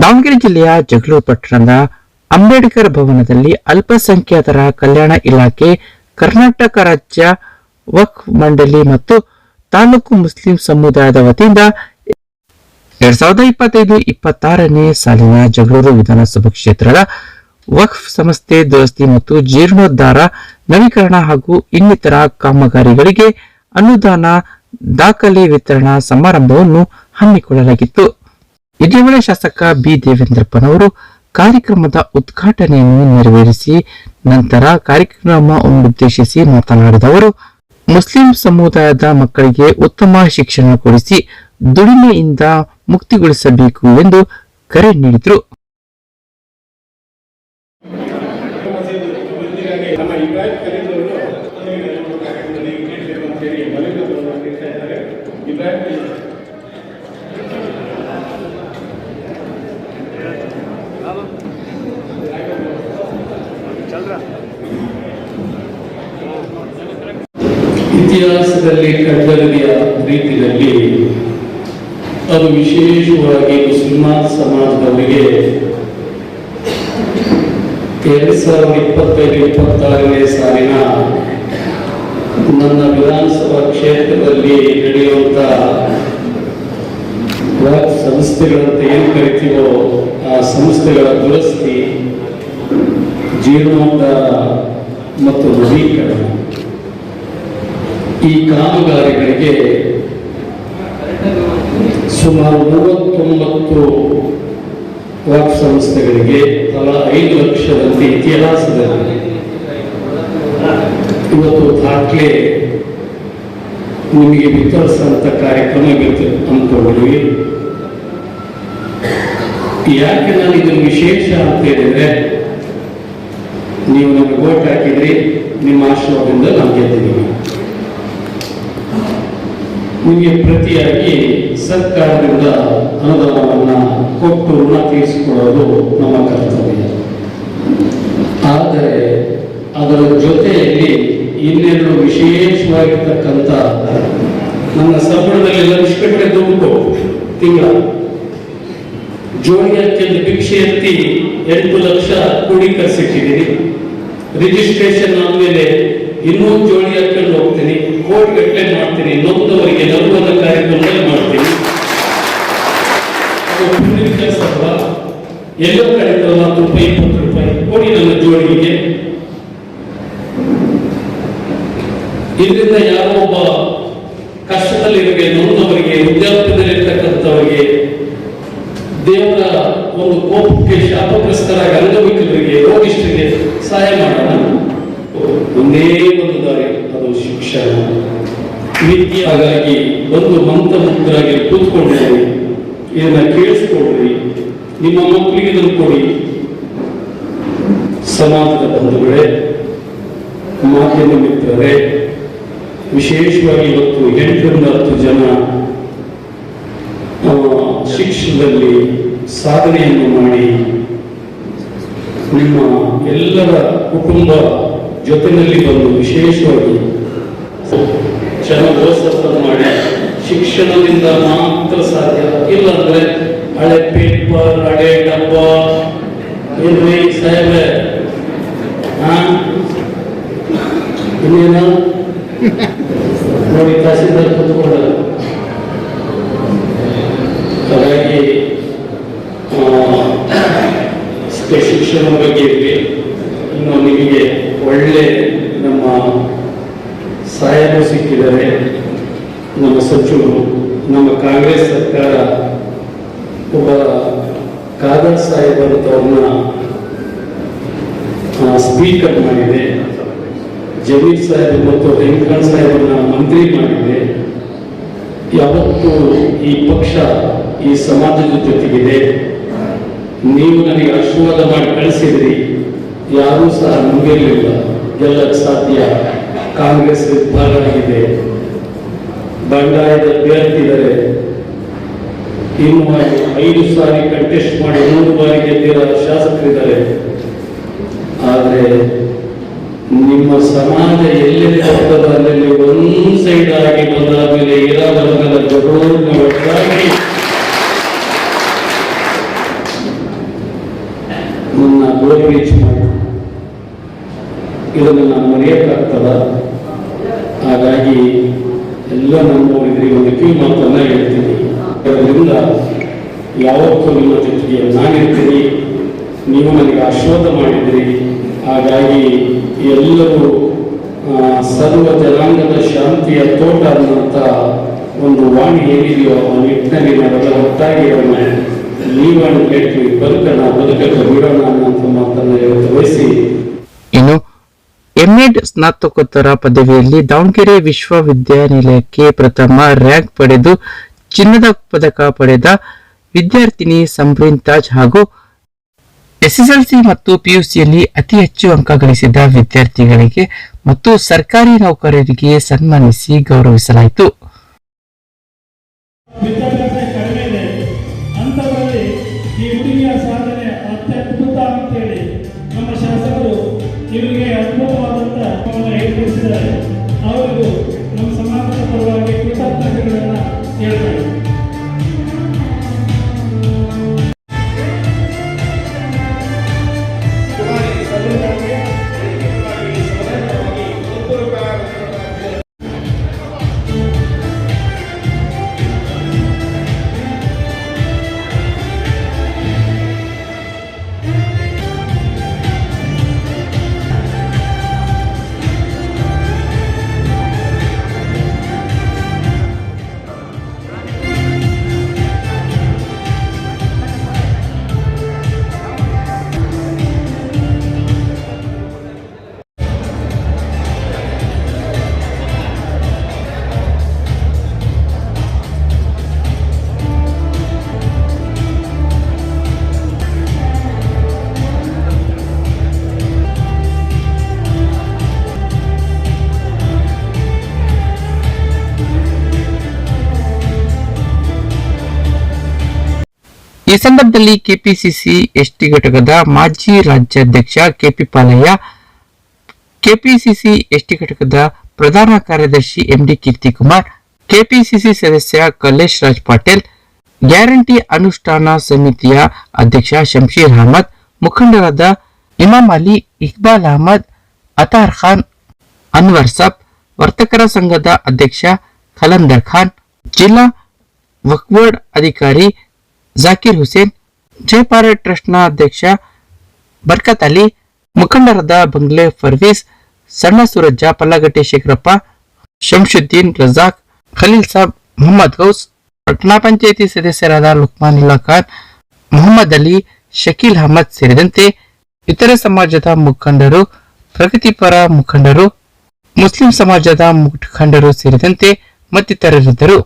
ದಾವಣಗೆರೆ ಜಿಲ್ಲೆಯ ಜಗಳೂರು ಪಟ್ಟಣದ ಅಂಬೇಡ್ಕರ್ ಭವನದಲ್ಲಿ ಅಲ್ಪಸಂಖ್ಯಾತರ ಕಲ್ಯಾಣ ಇಲಾಖೆ, ಕರ್ನಾಟಕ ರಾಜ್ಯ ವಕ್ಫ್ ಮಂಡಳಿ ಮತ್ತು ತಾಲೂಕು ಮುಸ್ಲಿಂ ಸಮುದಾಯದ ವತಿಯಿಂದ ಎರಡ್ ಸಾವಿರದ ಇಪ್ಪತ್ತೈದು ಇಪ್ಪತ್ತಾರನೇ ಸಾಲಿನ ಜಗಳೂರು ವಿಧಾನಸಭಾ ಕ್ಷೇತ್ರದ ವಕ್ಫ್ ಸಂಸ್ಥೆ ದುರಸ್ತಿ ಮತ್ತು ಜೀರ್ಣೋದ್ಧಾರ, ನವೀಕರಣ ಹಾಗೂ ಇನ್ನಿತರ ಕಾಮಗಾರಿಗಳಿಗೆ ಅನುದಾನ, ದಾಖಲೆ ವಿತರಣಾ ಸಮಾರಂಭವನ್ನು ಹಮ್ಮಿಕೊಳ್ಳಲಾಗಿತ್ತು. ಇದೇ ಶಾಸಕ ಬಿ. ದೇವೇಂದ್ರಪ್ಪನವರು ಕಾರ್ಯಕ್ರಮದ ಉದ್ಘಾಟನೆಯನ್ನು ನೆರವೇರಿಸಿ ನಂತರ ಕಾರ್ಯಕ್ರಮವನ್ನುದ್ದೇಶಿಸಿ ಮಾತನಾಡಿದ ಅವರು ಮುಸ್ಲಿಂ ಸಮುದಾಯದ ಮಕ್ಕಳಿಗೆ ಉತ್ತಮ ಶಿಕ್ಷಣ ಕೊಡಿಸಿ ದುಡಿಮೆಯಿಂದ ಮುಕ್ತಿಗೊಳಿಸಬೇಕು ಎಂದು ಕರೆ ನೀಡಿದರು ನಮ್ಮ ಇಬ್ರಾಹಿಂ ಖಲೀಲ್ ಅವರು ಅಂತೇಳಿ ಮಲಿಕರು ಮಾಡ್ತಾ ಇದ್ದಾರೆ ಇಬ್ರಾಹಿಂ ಖಲೀಲ್. ಇತಿಹಾಸದಲ್ಲಿ ಕಂಡರಿಯ ರೀತಿಯಲ್ಲಿ ಅದು ವಿಶೇಷವಾಗಿ ಮುಸಲ್ಮಾನ್ ಸಮಾಜದವರಿಗೆ ಎರಡ್ ಸಾವಿರದ ಇಪ್ಪತ್ತೈದು, ಇಪ್ಪತ್ತಾರನೇ ಸಾಲಿನ ನನ್ನ ವಿಧಾನಸಭಾ ಕ್ಷೇತ್ರದಲ್ಲಿ ನಡೆಯುವಂತ ಸಂಸ್ಥೆಗಳಂತ ಏನು ಕರಿತೀವೋ ಆ ಸಂಸ್ಥೆಗಳ ದುರಸ್ತಿ, ಜೀರ್ಣೋದ್ಧಾರ ಮತ್ತು ನವೀಕರಣ. ಈ ಕಾಮಗಾರಿಗಳಿಗೆ ಸುಮಾರು ಮೂವತ್ತೊಂಬತ್ತು ವಾಕ್ ಸಂಸ್ಥೆಗಳಿಗೆ ತಲಾ ಐದು ಲಕ್ಷದಂತೆ ಇತಿಹಾಸದಲ್ಲಿ ಇವತ್ತು ದಾಖಲೆ ನಿಮಗೆ ವಿತರಿಸುವಂತ ಕಾರ್ಯಕ್ರಮ ಇವತ್ತು ಅಂದ್ಕೊಂಡಿದ್ವಿ ಯಾಕೆ ನಾನು ಇದು ವಿಶೇಷ ಅಂತ ಹೇಳಿದ್ರೆ, ನೀವು ನಮಗೆ ಓಟ್ ಹಾಕಿದ್ರಿ, ನಿಮ್ಮ ಆಶ್ರಮದಿಂದ ನಾನು ಗೆದ್ದಿದ್ದೀವಿ ನಿಮಗೆ ಪ್ರತಿಯಾಗಿ ಸರ್ಕಾರದಿಂದ ಅನುದಾನವನ್ನ ಕೊಟ್ಟು ಋಣ ತೀರಿಸಿಕೊಳ್ಳೋದು ನಮ್ಮ ಕರ್ತವ್ಯ. ಆದರೆ ಅದರ ಜೊತೆಯಲ್ಲಿ ಇನ್ನೆರಡು ವಿಶೇಷವಾಗಿರ್ತಕ್ಕಂಥ ನನ್ನ ಸಂಬಳದಲ್ಲಿ ಲಕ್ಷಗಟ್ಟಲೆ ದುಡ್ಡು ತಿಂಗಳ. ಜೋಡಿ ಅತ್ಯಂತ ಭಿಕ್ಷೆ ಎತ್ತಿ ಎಂಟು ಲಕ್ಷ ಕ್ರೋಢೀಕರಿಸಿಟ್ಟಿದ್ದೀನಿ ರಿಜಿಸ್ಟ್ರೇಷನ್ ಆದ್ಮೇಲೆ ಇನ್ನೂ ಜೋಡಿ ಹಾಕೊಂಡು ಹೋಗ್ತೀನಿ. ಕೋಟಿ ಗಟ್ಟಲೆ ಮಾಡ್ತೀನಿ. ನೊಂದವರಿಗೆ ನಗುವದ ಕಾರ್ಯಕ್ರಮದಲ್ಲಿ ಮಾಡ್ತೀನಿ. ಕೆಲಸ ಅಲ್ವಾ? ಎಲ್ಲೋ ಕಡೆ ರೂಪಾಯಿ ಇಪ್ಪತ್ತು ರೂಪಾಯಿ. ಕೊಡಿ ನನ್ನ ಜೋಡಿಗೆ. ಇದರಿಂದ ಯಾರೋ ಒಬ್ಬ ಕಷ್ಟದಲ್ಲಿರುವೆ ನೊಂದವರಿಗೆ ವೃದ್ಧಾಪ್ಯದಲ್ಲಿರ್ತಕ್ಕಂಥವರಿಗೆ, ದೇವರ ಒಂದು ಕೋಪಕ್ಕೆ ಶಾಪಗ್ರಸ್ತರಾಗಿ ಅಂಗವಿಕಲರಿಗೆ ರೋಗಿಷ್ಠರಿಗೆ ಸಹಾಯ ಮಾಡೋಣ. ಒಂದೇ ಶಿಕ್ಷಣ. ವಿದ್ಯೆ ಹಾಗಾಗಿ ಒಂದು ಮಂತ್ರಮುಗ್ಧರಾಗಿ ಕೂತ್ಕೊಂಡ್ರಿ, ಇದನ್ನ ಕೇಳಿಸ್ಕೊಡ್ರಿ, ನಿಮ್ಮ ಮಕ್ಕಳಿಗೆ ಇದನ್ನು ಕೊಡಿ. ಸಮಾಜದ ಬಂಧುಗಳೇ, ಮಾಧ್ಯಮ ಮಿತ್ರರೇ, ವಿಶೇಷವಾಗಿ ಇವತ್ತು ಎಂಟರಿಂದ ಹತ್ತು ಜನ ಶಿಕ್ಷಣದಲ್ಲಿ ಸಾಧನೆಯನ್ನು ಮಾಡಿ, ನಿಮ್ಮ ಎಲ್ಲರ ಕುಟುಂಬ ಜೊತೆಯಲ್ಲಿ ಬಂದು ವಿಶೇಷವಾಗಿ ಓದಿಸೋದನ್ನ ಮಾಡಿ ಶಿಕ್ಷಣದಿಂದ ಮಾತ್ರ ಸಾಧ್ಯ. ಇಲ್ಲಾಂದ್ರೆ ಹಳೆ ಪೇಪರ್ ಹಳೆ ಡಬ್ಬ. ಏನ್ರಿ ಸಾಹೇಬ್ರೆ. ಇನ್ನೇನು? ನೋಡಿ, ತಹಸೀಲ್ದಾರ್ ಕೂತ್ಕೊಂಡಾರೆ ಹಾಗಾಗಿ ಶಿಕ್ಷಣ ಬಗ್ಗೆ ಇರಲಿ. ಇನ್ನು ನಿಮಗೆ ಒಳ್ಳೆ ನಮ್ಮ ಸಾಹೇಬರು ಸಿಕ್ಕಿದ್ದಾರೆ ನಮ್ಮ ಸಚಿವರು, ನಮ್ಮ ಕಾಂಗ್ರೆಸ್ ಸರ್ಕಾರ ಒಬ್ಬ ಕಾದರ್ ಸಾಹೇಬ್ ಅಂತ ಅವ್ರನ್ನ ಸ್ಪೀಕರ್ ಮಾಡಿದೆ. ಜಮೀರ್ ಸಾಹೇಬ್ ಮತ್ತು ವೆಂಕಟ ಸಾಹೇಬನ್ನ ಮಂತ್ರಿ ಮಾಡಿದೆ. ಯಾವತ್ತೂ ಈ ಪಕ್ಷ ಈ ಸಮಾಜದ ಜೊತೆಗಿದೆ. ನೀವು ನನಗೆ ಆಶೀರ್ವಾದ ಮಾಡಿ ಕಳಿಸಿದ್ರಿ. ಯಾರೂ ಸಹ ನಂಬಿರಲಿಲ್ಲ. ಎಲ್ಲ ಸಾಧ್ಯ. ಕಾಂಗ್ರೆಸ್ ವಿಭಾಗ ಬಂಡಾಯದ ಅಭ್ಯರ್ಥಿದ್ದಾರೆ ಇನ್ನು ಐದು ಸಾರಿ ಕಂಟೆಸ್ಟ್ ಮಾಡಿ ಮೂರು ಬಾರಿ ಗೆದ್ದಿರೋ ಶಾಸಕರಿದ್ದಾರೆ. ಆದರೆ ನಿಮ್ಮ ಸಮಾಜ ಎಲ್ಲಿದೆ ಹೋಗ್ತದೆ ಅಲ್ಲಿ ಒಂದು ಸೈಡ್ ಆಗಿ ಬಂದಾದ ಮೇಲೆ ಇರೋ ವರ್ಗದ ಜಗಳೂರಿನ ಒಟ್ಟಾಗಿ ಇದನ್ನು ನಾನು ಮರೆಯೋಕ್ಕಾಗ್ತದ ಹಾಗಾಗಿ ಎಲ್ಲ ನಮ್ಮವರಿದ್ರೆ ಒಂದು ಕಿವಿ ಮಾತನ್ನ ಹೇಳ್ತೀನಿ ಅದರಿಂದ ಯಾವತ್ತೂ ನಿಮ್ಮ ಜೊತೆಗೆ ನಾನಿರ್ತೀನಿ ನೀವು ನನಗೆ ಆಶೀರ್ವಾದ ಮಾಡಿದ್ರಿ ಹಾಗಾಗಿ ಎಲ್ಲರೂ ಸರ್ವ ಜನಾಂಗದ ಶಾಂತಿಯ ತೋಟ ಅನ್ನುವಂಥ ಒಂದು ವಾಣಿ ಏನಿದೆಯೋ ಆ ನಿಟ್ಟಿನಲ್ಲಿ ನಾವೆಲ್ಲ ಒಟ್ಟಾಗಿ ಇರೋಣ ನೀವನ್ನು ಕೇಳ್ತೀವಿ ಬದುಕಣ ಬದುಕಕ್ಕೆ ಬಿಡೋಣ ಅನ್ನುವಂಥ ಮಾತನ್ನು ಇವತ್ತು ವಹಿಸಿ ಇನ್ನು ಎಂಎಡ್ ಸ್ನಾತಕೋತ್ತರ ಪದವಿಯಲ್ಲಿ ದಾವಣಗೆರೆ ವಿಶ್ವವಿದ್ಯಾನಿಲಯಕ್ಕೆ ಪ್ರಥಮ ರ್ಯಾಂಕ್ ಪಡೆದು ಚಿನ್ನದ ಪದಕ ಪಡೆದ ವಿದ್ಯಾರ್ಥಿನಿ ಸಂಪ್ರೀನ್ ತಾಜ್ ಹಾಗೂ ಎಸ್ಎಸ್ಎಲ್ಸಿ ಮತ್ತು ಪಿಯುಸಿಯಲ್ಲಿ ಅತಿ ಹೆಚ್ಚು ಅಂಕ ಗಳಿಸಿದ ವಿದ್ಯಾರ್ಥಿಗಳಿಗೆ ಮತ್ತು ಸರ್ಕಾರಿ ನೌಕರರಿಗೆ ಸನ್ಮಾನಿಸಿ ಗೌರವಿಸಲಾಯಿತು. ನಮ್ಮ ಅವರಿಗೂ ಈ ಸಂದರ್ಭದಲ್ಲಿ ಕೆಪಿಸಿಸಿ ಎಸ್ಟಿ ಘಟಕದ ಮಾಜಿ ರಾಜ್ಯಾಧ್ಯಕ್ಷ ಕೆಪಿ ಪಾಲಯ್ಯ, ಕೆಪಿಸಿಸಿ ಎಸ್ಟಿ ಘಟಕದ ಪ್ರಧಾನ ಕಾರ್ಯದರ್ಶಿ ಎಂಡಿ ಕೀರ್ತಿಕುಮಾರ್, ಕೆಪಿಸಿಸಿ ಸದಸ್ಯ ಕಲ್ಲೇಶ್ ರಾಜ್ ಪಾಟೀಲ್, ಗ್ಯಾರಂಟಿ ಅನುಷ್ಠಾನ ಸಮಿತಿಯ ಅಧ್ಯಕ್ಷ ಶಂಶೀರ್ ಅಹಮದ್, ಮುಖಂಡರಾದ ಇಮಾಮ್ ಅಲಿ ಇಕ್ಬಾಲ್ ಅಹಮದ್, ಅತಾರ್ ಖಾನ್, ಅನ್ವರ್ ಸಾಬ್, ವರ್ತಕರ ಸಂಘದ ಅಧ್ಯಕ್ಷ ಖಲಂದರ್ ಖಾನ್, ಜಿಲ್ಲಾ ವಕ್ಫ್ ಅಧಿಕಾರಿ ಜಾಕಿರ್ ಹುಸೇನ್ ಜಯಪಾರ ಟ್ರಸ್ಟ್ನ ಅಧ್ಯಕ್ಷ ಬರ್ಕತ್ ಅಲಿ ಮುಖಂಡರಾದ ಬಂಗ್ಲೆ ಫರ್ವೀಸ್, ಸಣ್ಣ ಸೂರಜ್ಜ, ಪಲ್ಲಗಟ್ಟಿ ಶೇಖರಪ್ಪ, ಶಂಶುದ್ದೀನ್ ರಜಾಕ್, ಖಲೀಲ್ ಸಾಬ್, ಮೊಹಮ್ಮದ್ ಗೌಸ್ ಪಟ್ಟಣ ಪಂಚಾಯಿತಿ ಸದಸ್ಯರಾದ ಲುಕ್ಮಾನುಲ್ಲಾ ಖಾನ್ ಮೊಹಮ್ಮದ್ ಅಲಿ, ಶಕೀಲ್ ಅಹಮದ್ ಸೇರಿದಂತೆ ಇತರ ಸಮಾಜದ ಮುಖಂಡರು ಪ್ರಗತಿಪರ ಮುಖಂಡರು, ಮುಸ್ಲಿಂ ಸಮಾಜದ ಮುಖಂಡರು ಸೇರಿದಂತೆ ಮತ್ತಿತರರಿದ್ದರು.